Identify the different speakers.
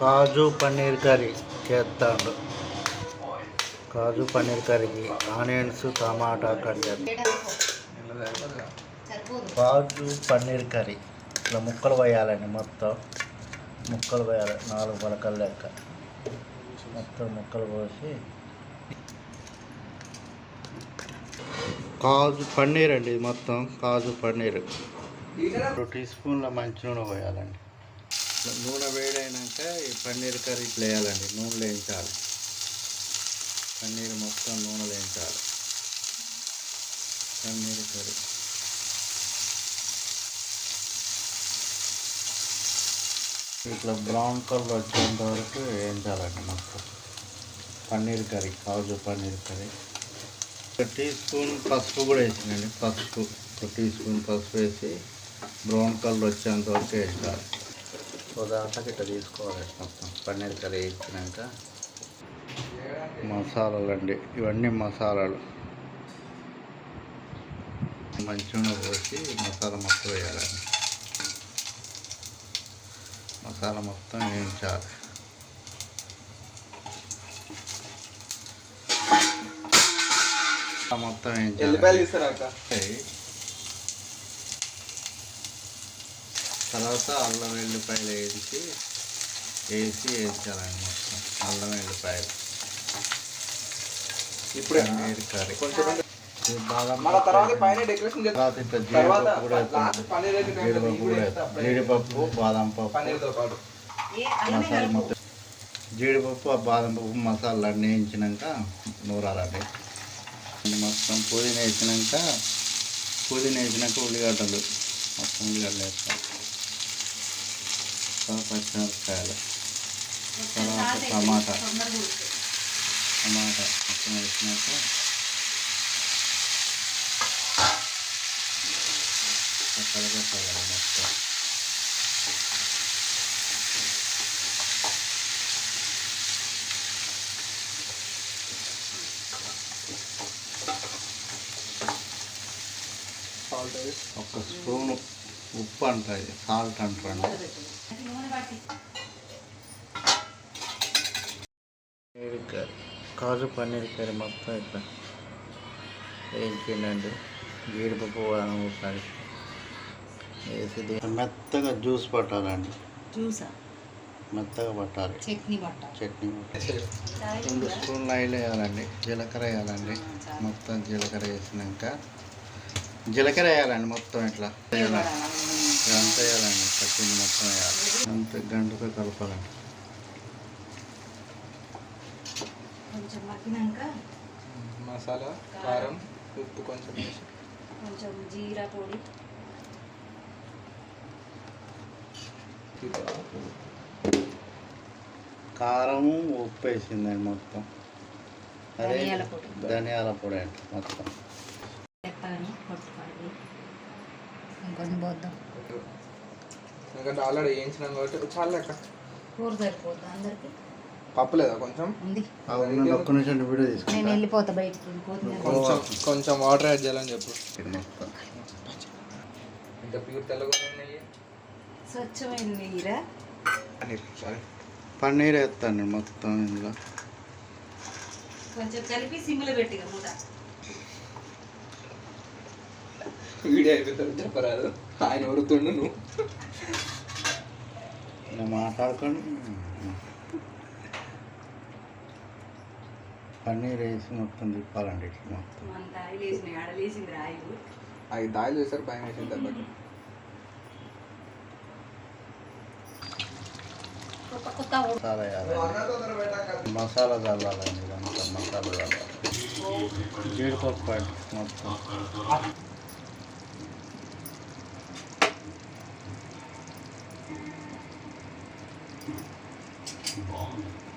Speaker 1: కాజు paneer curry చేస్తాడు. కాజు పన్నీర్ కర్రీకి onions tomato cut kaju paneer curry. ఇట్లా ముక్కలు వేయాలండి మొత్తం. ముక్కలు వేయాలి. నాలుగు పలకల లెక్క. మొత్తం ముక్కలు పోసి కాజు పన్నీర్ అండి ఇది మొత్తం. కాజు పన్నీర్. రెండు టీ స్పూన్ల మంచి నూనె పోయాలండి. నూనె వేడైనాక ఈ పన్నీర్ కర్రీ ఇట్లా వేయాలండి నూనె వేయించాలి పన్నీర్ మొత్తం నూనె వేయించాలి పన్నీర్ కర్రీ. ఇట్లా బ్రౌన్ కలర్ వచ్చేంత వరకు వేయించాలండి మొత్తం. Paneer curry kaju paneer curry. ఒక టీ స్పూన్ పసుపు కూడా వేసిందండి పసుపు. ఒక టీ స్పూన్ పసుపు వేసి బ్రౌన్ కలర్ వచ్చేంత వరకు వేయించాలి దాంట్లో ఇట్లా తీసుకోవాలి మొత్తం. పన్నీర్ కర్రీ వేయించినాక మసాలాలు అండి. ఇవన్నీ మసాలాలు. మంచిగా పోసి మసాలా మొత్తం వేయాలండి. మసాలా మొత్తం వేయించాలి. మొత్తం వేయించాలి. తర్వాత అల్లం వెల్లిపాయలు వేసి వేసి వేయించాలండి మొత్తం అల్లం వెల్లిపాయలు.
Speaker 2: ఇప్పుడే
Speaker 1: కర్రీ.
Speaker 2: కొంచెం
Speaker 1: ఇది బాగా
Speaker 2: మళ్ళీ తర్వాత పైన డెకరేషన్ చేస్తాం
Speaker 1: తర్వాత ఇట్లా
Speaker 2: తర్వాత
Speaker 1: జీడిపప్పు బాదం పప్పు. మసాలా మొత్తం. జీడిపప్పు ఆ బాదం పప్పు మసాలా అన్నీ వేయించినాక నూరాలండి. మొత్తం పుదీనా వేసినాక పుదీనా వేసినాక ఉల్లిగడ్డలు. మొత్తం ఉల్లిగడ్డలు వేస్తాం. పచ్చిమిరపకాయలు తర్వాత టమాటా టమాటా మొత్తం వేసినాక కలగట్టాలి మొత్తం
Speaker 2: సాల్ట్ వేసి
Speaker 1: ఒక స్పూను ఉప్పు అంటారు salt curry kaju paneer curry మొత్తం ఇట్లా వేయించిండండి జీడిపప్పు కలిపి వేసి మెత్తగా జ్యూస్ పట్టాలండి.
Speaker 3: జ్యూసా?
Speaker 1: మెత్తగా పట్టాలి.
Speaker 3: చట్నీ
Speaker 1: చట్నీ రెండు స్పూన్లు ఆయిల్ వేయాలండి. జీలకర్ర వేయాలండి. మొత్తం జీలకర్ర వేసినాక జీలకర్ర వేయాలండి మొత్తం ఇట్లా. ఇదంతా వేయాలండి పచ్చింది మొత్తం వేయాలి. అంత గంటతో కలపాలండి.
Speaker 2: మసాలా కారం ఉప్పు కొంచెం వేసి.
Speaker 3: కొంచెం జీరా పొడి.
Speaker 1: కారం ఉప్పు వేసిందండి మొత్తం. అదే
Speaker 3: ధనియాల పొడి.
Speaker 1: ధనియాల పొడి అండి మొత్తం.
Speaker 3: ఇంకొన్ని పోద్దాం.
Speaker 2: ఎందుకంటే ఆల్రెడీ వేయించినాం కాబట్టి చాలా లెక్క.
Speaker 3: కూర సరిపోద్దా అందరికి?
Speaker 2: పప్పు లేదా కొంచెం?
Speaker 3: ఉంది.
Speaker 1: అవును ఒక్క నిమిషం వీడియో
Speaker 3: నేను
Speaker 1: తీసుకుంటాను
Speaker 3: వెళ్ళిపోతా బయటికి
Speaker 2: కొంచెం కొంచెం వాటర్ యాడ్ చేయాలని చెప్పు.
Speaker 1: మొత్తం
Speaker 2: ఇంకా ప్యూర్ తెల్లగా నెయ్యి
Speaker 3: స్వచ్ఛమైన నీరా?
Speaker 2: సారీ.
Speaker 1: పన్నీర్ వేస్తాను మొత్తం ఇందులో.
Speaker 3: కొంచెం కలిపి సిమ్లో పెట్టిగా మూట
Speaker 2: వీడియో అయిపోతుంది చెప్పరాదు ఆయన ఉరుతుండు నువ్వు?
Speaker 1: నేను మాట్లాడుకొని పన్నీర్ వేసి మొత్తం తిప్పాలండి ఇట్లా మొత్తం.
Speaker 2: అవి దాయిలు వేసారు భయం వేసిన దెబ్బకి
Speaker 1: మసాలా మసాలా చల్లాలండి ఇదంతా మసాలా చల్లాలి. జీడిపప్పు మొత్తం. 어.